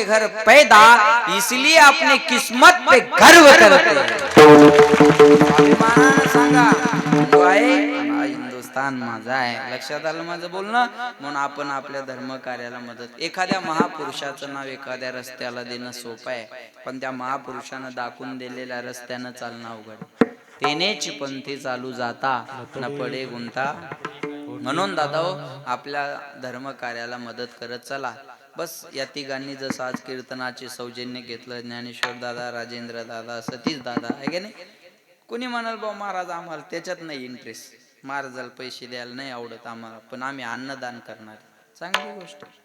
के घर पैदा इसलिए अपनी किस्मत पे गर्व करते हैं। सांगा हिंदुस्थान माझा आहे. लक्षात आलं माझं बोलणं? म्हणून आपण आपल्या धर्म कार्याला मदत. एखाद्या महापुरुषाचं नाव एखाद्या रस्त्याला देणं सोपं आहे पण त्या महापुरुषानं दाखवून दिलेल्या रस्त्यानं चालणं अवघड. तेनेच पंथी चालू जाता न पडे गुंता. म्हणून दादा आपल्या धर्म कार्याला मदत करत चला. बस या तिघांनी जसं आज कीर्तनाचे सौजन्य घेतलं ज्ञानेश्वर दादा राजेंद्र दादा सतीश दादा आहे की नाही? कोणी म्हणाल बा महाराज आम्हाला त्याच्यात नाही इंटरेस्ट महाराजाला पैसे द्यायला नाही आवडत आम्हाला पण आम्ही अन्नदान करणार चांगली गोष्ट आहे.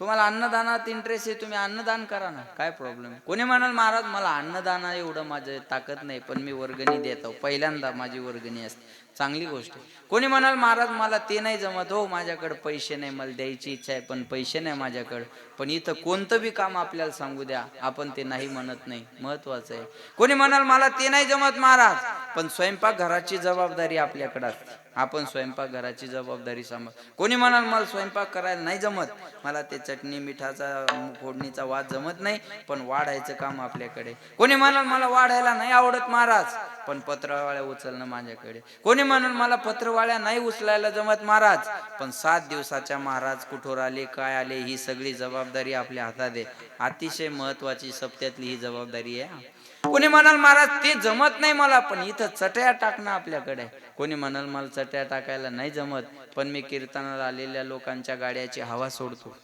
तुम्हाला अन्नदानात इंटरेस्ट आहे तुम्ही अन्नदान करा ना. काय प्रॉब्लेम कोणी म्हणाल महाराज मला अन्नदाना एवढं माझं ताकद नाही पण मी वर्गणी देत आहो. पहिल्यांदा माझी वर्गणी असते. चांगली गोष्ट कोणी म्हणाल महाराज मला ते नाही जमत हो माझ्याकडे पैसे नाही मला द्यायची इच्छा आहे पण पैसे नाही माझ्याकडे. पण इथं कोणतं बी काम आपल्याला सांगू द्या आपण ते नाही म्हणत नाही. महत्वाचं आहे. कोणी म्हणाल मला ते नाही जमत महाराज. पण स्वयंपाक घराची जबाबदारी आपल्याकडे असते. आपण स्वयंपाक घराची जबाबदारी सांभाळ. कोणी म्हणाल मला स्वयंपाक करायला नाही जमत. मला ते चटणी मिठाचा फोडणीचा वाद जमत नाही पण वाढायचं काम आपल्याकडे. कोणी म्हणाल मला वाढायला नाही आवडत महाराज. पण पत्रवाळ्या उचलणं माझ्याकडे. कोणी म्हणून मला पत्रवाळ्या नाही उचलायला जमत महाराज? पण सात दिवसाच्या महाराज कुठोर आले काय आले ही सगळी जबाबदारी आपल्या हातात आहे. अतिशय महत्वाची सप्त्यातली ही जबाबदारी आहे कोणी म्हणाल महाराज ते जमत नाही मला पण इथं चटया टाकणं आपल्याकडे. कोणी म्हणाल मला चटया टाकायला नाही जमत पण मी कीर्तनाला आलेल्या लोकांच्या गाड्याची हवा सोडतो.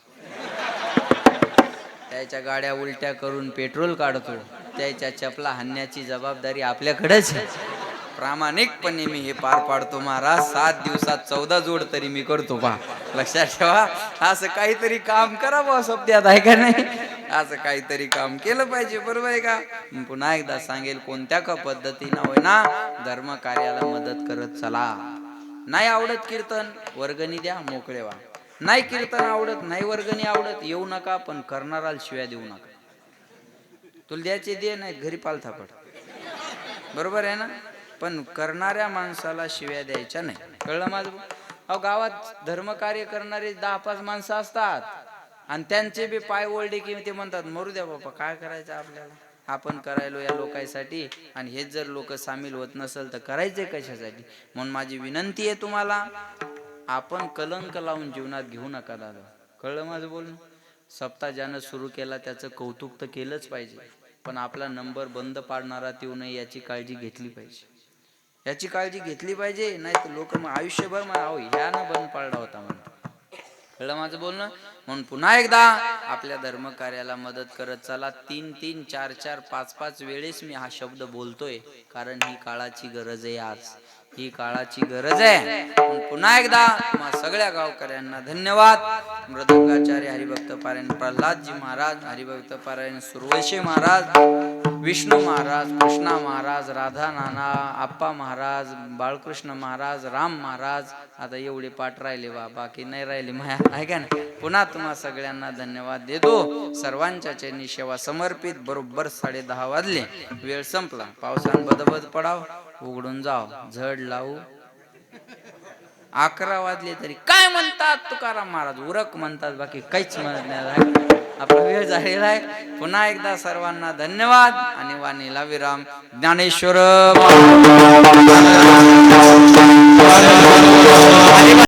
त्याच्या गाड्या उलट्या करून पेट्रोल काढतो. सत्याच्या चपला हाणण्याची जबाबदारी आपल्याकडेच प्रामाणिकपणे मी हे पार पाडतो महाराज. सात दिवसात चौदा जोड तरी मी करतो पा लक्षात ठेवा. असं काहीतरी काम करा बा सप्त्यात आहे का नाही? असं काहीतरी काम केलं पाहिजे बरोबर आहे का? पुन्हा एकदा सांगेल कोणत्या का पद्धतीनं होय ना धर्म कार्याला मदत करत चला. नाही आवडत कीर्तन वर्गणी द्या मोकळे व्हा. नाही कीर्तन आवडत नाही वर्गणी आवडत येऊ नका पण करणाराला शिव्या देऊ नका. तुला द्यायचे दे नाही घरी पालथा पड बरोबर आहे ना? पण करणाऱ्या माणसाला शिव्या द्यायच्या नाही. कळलं माझं? अहो गावात धर्मकार्य करणारे दहा पाच माणसं असतात. आणि त्यांचे बी पाय ओळले की ते म्हणतात मरू द्या बाबा काय करायचं आपल्याला? आपण करायलो या लोकांसाठी. आणि हेच जर लोक सामील होत नसेल तर करायचे कशासाठी? म्हणून माझी विनंती आहे तुम्हाला आपण कलंक लावून जीवनात घेऊ नका दादा. कळलं माझं बोलणं? सप्ताह ज्यानं सुरू केला त्याचं कौतुक तर केलंच पाहिजे. पण आपला नंबर बंद पाडणारा देऊ नये याची काळजी घेतली पाहिजे. याची काळजी घेतली पाहिजे नाही तर लोक मग आयुष्यभर मग अहो ह्यानं बंद पाडला होता म्हणून. कळलं माझं बोलणं? म्हणून पुन्हा एकदा आपल्या धर्म कार्याला मदत करत चला. तीन तीन चार चार पाच पाच वेळेस मी हा शब्द बोलतोय कारण ही काळाची गरज आहे आज. ही काळाची गरज आहे. पुन्हा एकदा सगळ्या गावकऱ्यांना धन्यवाद. मृदंगाचार्य हरिभक्त पारायण प्रल्हादजी महाराज हरिभक्त पारायण सुरवैशे महाराज विष्णू महाराज कृष्णा महाराज राधा नाना आप्पा महाराज बाळकृष्ण महाराज राम महाराज. आता एवढे पाठ राहिले बा बाकी नाही राहिले माया. आहे का पुन्हा तुम्हा सगळ्यांना धन्यवाद देतो. सर्वांच्या चैनी सेवा समर्पित बरोबर साडे दहा वाजले. वेळ संपला. पावसान बदबद पडाव उघडून जाव. झड लावू. अकरा वाजले तरी काय म्हणतात तुकाराम महाराज? उरक म्हणतात बाकी काहीच म्हणत नाही. आपला वेळ झालेला आहे. पुन्हा एकदा सर्वांना धन्यवाद आणि वाणीला विराम. ज्ञानेश्वर